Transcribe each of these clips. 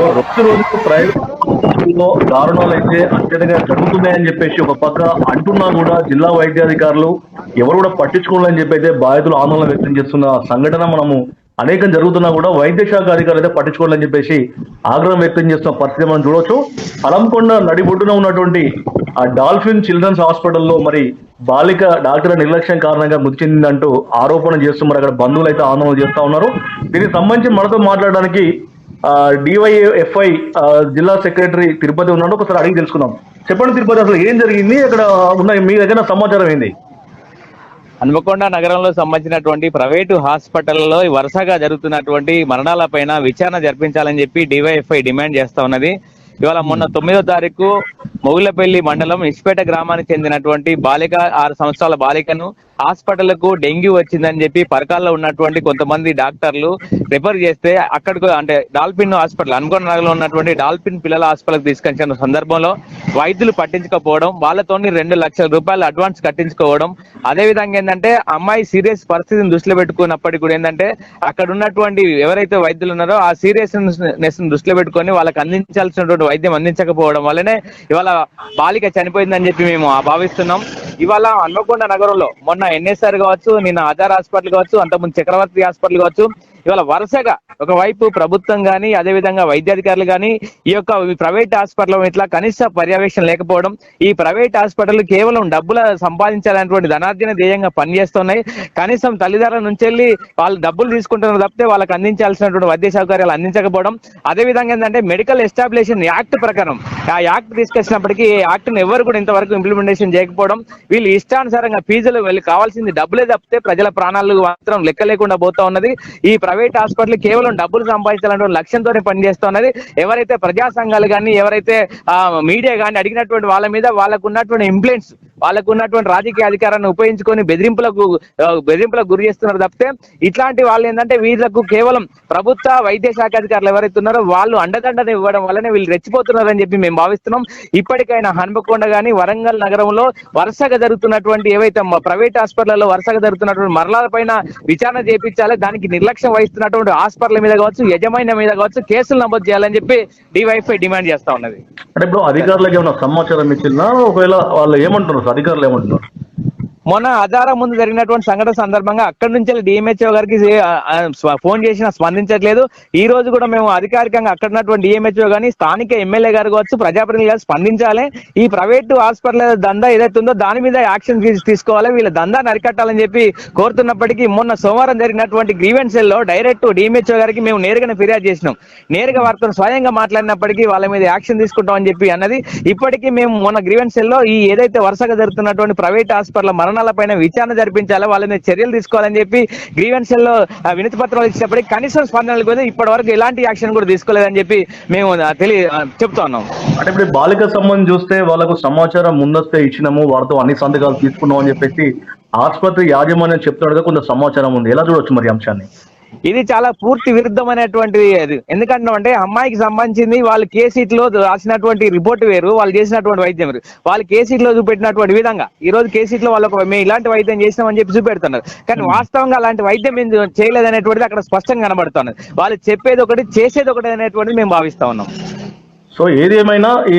So రోజు రోజుకు ప్రైవేట్లో దారుణాలు అయితే అత్యధికంగా జరుగుతున్నాయని చెప్పేసి ఒక పక్క అంటున్నా కూడా జిల్లా వైద్యాధికారులు ఎవరు కూడా పట్టించుకోవాలని చెప్పి అయితే బాధితులు ఆందోళన వ్యక్తం చేస్తున్న సంఘటన మనము అనేకం జరుగుతున్నా కూడా వైద్య శాఖ అధికారులు అయితే పట్టించుకోవాలని చెప్పేసి ఆగ్రహం వ్యక్తం చేస్తున్న పరిస్థితి మనం చూడొచ్చు. అలంకొండ నడిబొడ్డున ఉన్నటువంటి ఆ డాల్ఫిన్ చిల్డ్రన్స్ హాస్పిటల్లో మరి బాలిక డాక్టర్ నిర్లక్ష్యం కారణంగా మృతి చెందిందంటూ ఆరోపణ చేస్తూ మరి అక్కడ బంధువులు అయితే ఆందోళన చేస్తా ఉన్నారు. దీనికి సంబంధించి మనతో మాట్లాడడానికి డివైఎఫ్ఐ జిల్లా సెక్రటరీ తిరుపతి ఉన్నాడు. ఒకసారి అడిగి తెలుసుకుందాం. చెప్పండి తిరుపతి అసలు ఏం జరిగింది? అక్కడ ఉన్న మీ దగ్గర సమాచారం ఏంది? హన్మకొండ నగరంలో సంబంధించినటువంటి ప్రైవేటు హాస్పిటల్లో వరుసగా జరుగుతున్నటువంటి మరణాల పైన విచారణ జరిపించాలని చెప్పి డివైఎఫ్ఐ డిమాండ్ చేస్తా ఉన్నది. ఇవాళ మొన్న తొమ్మిదో తారీఖు మొగులపల్లి మండలం ఇస్పేట గ్రామానికి చెందినటువంటి బాలిక ఆరు సంవత్సరాల బాలికను హాస్పిటల్కు డెంగ్యూ వచ్చిందని చెప్పి పరకాల్లో ఉన్నటువంటి కొంతమంది డాక్టర్లు రిఫర్ చేస్తే అక్కడికి అంటే డాల్ఫిన్ హాస్పిటల్ అనుకోని నగరంలో ఉన్నటువంటి డాల్ఫిన్ పిల్లల హాస్పిటల్కి తీసుకొచ్చిన సందర్భంలో వైద్యులు పట్టించుకోకపోవడం వాళ్ళతోని రెండు లక్షల రూపాయలు అడ్వాన్స్ కట్టించుకోవడం. అదే విధంగా ఏంటంటే అమ్మాయి సీరియస్ పరిస్థితిని దృష్టిలో పెట్టుకున్నప్పటికీ కూడా ఏంటంటే అక్కడ ఉన్నటువంటి ఎవరైతే వైద్యులు ఉన్నారో ఆ సీరియస్నెస్ దృష్టిలో పెట్టుకొని వాళ్ళకి అందించాల్సినటువంటి వైద్యం అందించకపోవడం వల్లనే ఇవాళ బాలిక చనిపోయిందని చెప్పి మేము భావిస్తున్నాం. ఇవాళ హన్మకొండ నగరంలో మొన్న ఎన్ఎస్ఆర్ కావచ్చు నిన్న ఆధార్ హాస్పిటల్ కావచ్చు అంతకుముందు చక్రవర్తి హాస్పిటల్ కావచ్చు ఇవాళ వరుసగా ఒకవైపు ప్రభుత్వం కానీ అదే విధంగా వైద్యాధికారులు కానీ ఈ యొక్క ప్రైవేట్ హాస్పిటల్ ఇట్లా కనీస పర్యవేక్షణ లేకపోవడం ఈ ప్రైవేట్ హాస్పిటల్ కేవలం డబ్బుల సంపాదించాలనేటువంటి ధనార్జన ధ్యేయంగా పనిచేస్తున్నాయి. కనీసం తల్లిదండ్రుల నుంచి వెళ్ళి వాళ్ళు డబ్బులు తీసుకుంటున్నారు తప్పితే వాళ్ళకి అందించాల్సినటువంటి వైద్య సౌకర్యాలు అందించకపోవడం. అదే విధంగా ఏంటంటే మెడికల్ ఎస్టాబ్లిషన్ యాక్ట్ ప్రకారం ఆ యాక్ట్ తీసుకొచ్చినప్పటికీ ఈ యాక్ట్ ఎవరు కూడా ఇంతవరకు ఇంప్లిమెంటేషన్ చేయకపోవడం వీళ్ళు ఇష్టానుసారంగా ఫీజులు వెళ్ళి కావాల్సింది డబ్బులే తప్పితే ప్రజల ప్రాణాలు మాత్రం లెక్క లేకుండా పోతా ఉన్నది. ఈ ప్రైవేట్ హాస్పిటల్ కేవలం డబ్బులు సంపాదించాలనే లక్ష్యంతోనే పనిచేస్తున్నది. ఎవరైతే ప్రజా సంఘాలు కానీ ఎవరైతే ఆ, మీడియా కానీ అడిగినటువంటి వాళ్ళ మీద వాళ్ళకు ఉన్నటువంటి ఇంప్లెంట్స్ వాళ్ళకు ఉన్నటువంటి రాజకీయ అధికారాన్ని ఉపయోగించుకొని బెదిరింపులకు బెదిరింపులకు గురి చేస్తున్నారు తప్పితే ఇట్లాంటి వాళ్ళు ఏంటంటే వీళ్ళకు కేవలం ప్రభుత్వ వైద్య శాఖ అధికారులు ఎవరైతే ఉన్నారో వాళ్ళు అండదండని ఇవ్వడం వల్లనే వీళ్ళు రెచ్చిపోతున్నారని చెప్పి మేము భావిస్తున్నాం. ఇప్పటికైనా హన్మకొండ గానీ వరంగల్ నగరంలో వరుసగా జరుగుతున్నటువంటి ఏవైతే ప్రైవేట్ హాస్పిటల్లో వరుసగా జరుగుతున్నటువంటి మరణాల పైన విచారణ చేయించాలి దానికి నిర్లక్ష్యం వహిస్తున్నటువంటి హాస్పిటల్ మీద కావచ్చు యజమాని మీద కావచ్చు కేసులు నమోదు చేయాలని చెప్పి డివైఫై డిమాండ్ చేస్తా ఉన్నది. అంటే ఇప్పుడు అధికారులకు ఏమైనా సమాచారం ఇచ్చిందా ఒకవేళ వాళ్ళు ఏమంటున్నారు అధికారులు ఏమంటున్నారు? మొన్న ఆధారం ముందు జరిగినటువంటి సంఘటన సందర్భంగా అక్కడి నుంచి డిఎంహెచ్ఓ గారికి ఫోన్ చేసినా స్పందించట్లేదు. ఈ రోజు కూడా మేము అధికారికంగా అక్కడ ఉన్నటువంటి డిఎంహెచ్ఓ గానీ స్థానిక ఎమ్మెల్యే గారు కావచ్చు ప్రజాప్రతినిధులు గారు స్పందించాలి. ఈ ప్రైవేటు హాస్పిటల్ దందా ఏదైతే ఉందో దాని మీద యాక్షన్ తీసుకోవాలి. వీళ్ళ దందా అరికట్టాలని చెప్పి కోరుతున్నప్పటికీ మొన్న సోమవారం జరిగినటువంటి గ్రీవెన్స్లో డైరెక్ట్ డిఎంహెచ్ఓ గారికి మేము నేరుగానే ఫిర్యాదు చేసినాం. నేరుగా వారితో స్వయంగా మాట్లాడినప్పటికీ వాళ్ళ మీద యాక్షన్ తీసుకుంటామని చెప్పి అన్నది. ఇప్పటికీ మేము మొన్న గ్రీవెన్స్లో ఈ ఏదైతే వరుసగా జరుగుతున్నటువంటి ప్రైవేట్ హాస్పిటల్ మరణ పైన విచారణ జరిపించాలి వాళ్ళ మీద చర్యలు తీసుకోవాలని చెప్పి గ్రీవెన్స్లో వినతి పత్రాలు ఇచ్చినప్పటికీ కనీసం స్పందనలు కూడా ఇప్పటి వరకు ఎలాంటి యాక్షన్ కూడా తీసుకోలేదని చెప్పి మేము తెలియ చెప్తున్నాం చెప్తా ఉన్నాం. అంటే ఇప్పుడు బాలిక సంబంధం చూస్తే వాళ్ళకు సమాచారం ముందస్తే ఇచ్చినాము వాళ్ళతో అన్ని సంతకాలు తీసుకున్నాం అని చెప్పేసి ఆసుపత్రి యాజమాన్యం చెప్తున్నట్టుగా కొంత సమాచారం ఉంది. ఎలా చూడొచ్చు మరి అంశాన్ని? ఇది చాలా పూర్తి విరుద్ధమైనటువంటిది అది. ఎందుకంటే అంటే అమ్మాయికి సంబంధించింది వాళ్ళు కేసీట్లో రాసినటువంటి రిపోర్ట్ వేరు వాళ్ళు చేసినటువంటి వైద్యం వేరు. వాళ్ళు కేసీట్లో చూపెట్టినటువంటి విధంగా ఈ రోజు కేసీట్లో వాళ్ళకు మేము ఇలాంటి వైద్యం చేసినామని చెప్పి చూపెడుతున్నారు. కానీ వాస్తవంగా అలాంటి వైద్యం మేము చేయలేదనేటువంటిది అక్కడ స్పష్టంగా కనబడుతున్నది వాళ్ళు చెప్పేది ఒకటి చేసేది ఒకటి అనేటువంటిది మేము భావిస్తా ఉన్నాం. సో ఏది ఏమైనా ఈ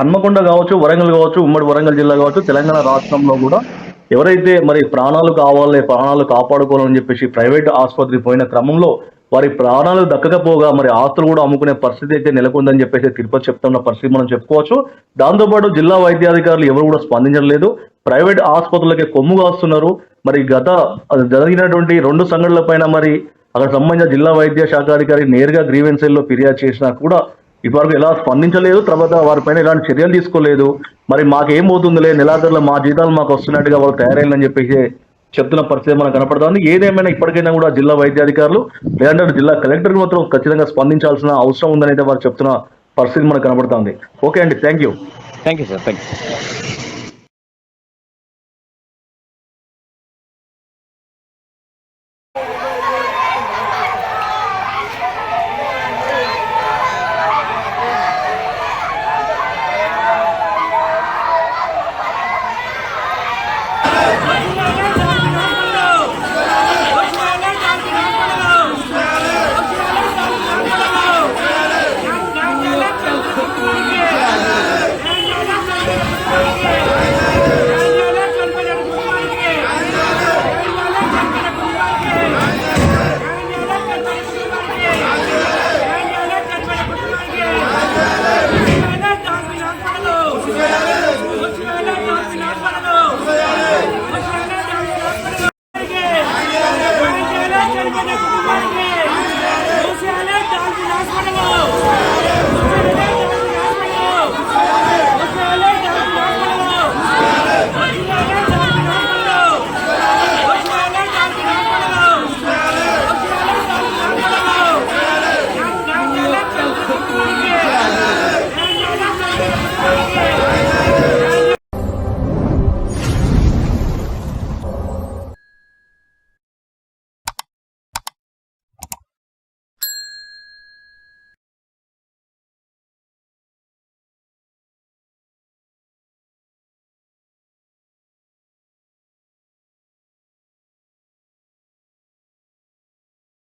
హన్మకొండ కావచ్చు వరంగల్ కావచ్చు ఉమ్మడి వరంగల్ జిల్లా కావచ్చు తెలంగాణ రాష్ట్రంలో కూడా ఎవరైతే మరి ప్రాణాలు కావాలి ప్రాణాలు కాపాడుకోవాలని చెప్పేసి ప్రైవేట్ ఆసుపత్రికి పోయిన క్రమంలో వారి ప్రాణాలు దక్కకపోగా మరి ఆస్తులు కూడా అమ్ముకునే పరిస్థితి అయితే నెలకొందని చెప్పేసి తిరుపతి చెప్తున్న పరిస్థితి మనం చెప్పుకోవచ్చు. దాంతోపాటు జిల్లా వైద్యాధికారులు ఎవరు కూడా స్పందించలేదు. ప్రైవేట్ ఆసుపత్రులకి కొమ్ము కాస్తున్నారు. మరి గత జరిగినటువంటి రెండు సంఘటనల పైన మరి అక్కడ సంబంధించిన జిల్లా వైద్య శాఖాధికారి నేరుగా గ్రీవెన్సెల్లో ఫిర్యాదు చేసినా కూడా ఇప్పటివరకు ఎలా స్పందించలేదు తర్వాత వారిపైన ఎలాంటి చర్యలు తీసుకోలేదు. మరి మాకేం పోతుందిలే నెలాఖరులో మా జీతాలు మాకు వస్తున్నట్టుగా వాళ్ళు తయారైందని చెప్పేసి చెప్తున్న పరిస్థితి మనకు కనపడుతుంది. ఏదేమైనా ఇప్పటికైనా కూడా జిల్లా వైద్యాధికారులు లేదంటే జిల్లా కలెక్టర్ మాత్రం ఖచ్చితంగా స్పందించాల్సిన అవసరం ఉందని అయితే వారు చెప్తున్న పరిస్థితి మనకు కనపడుతుంది. ఓకే అండి thank you. Thank you sir thank you.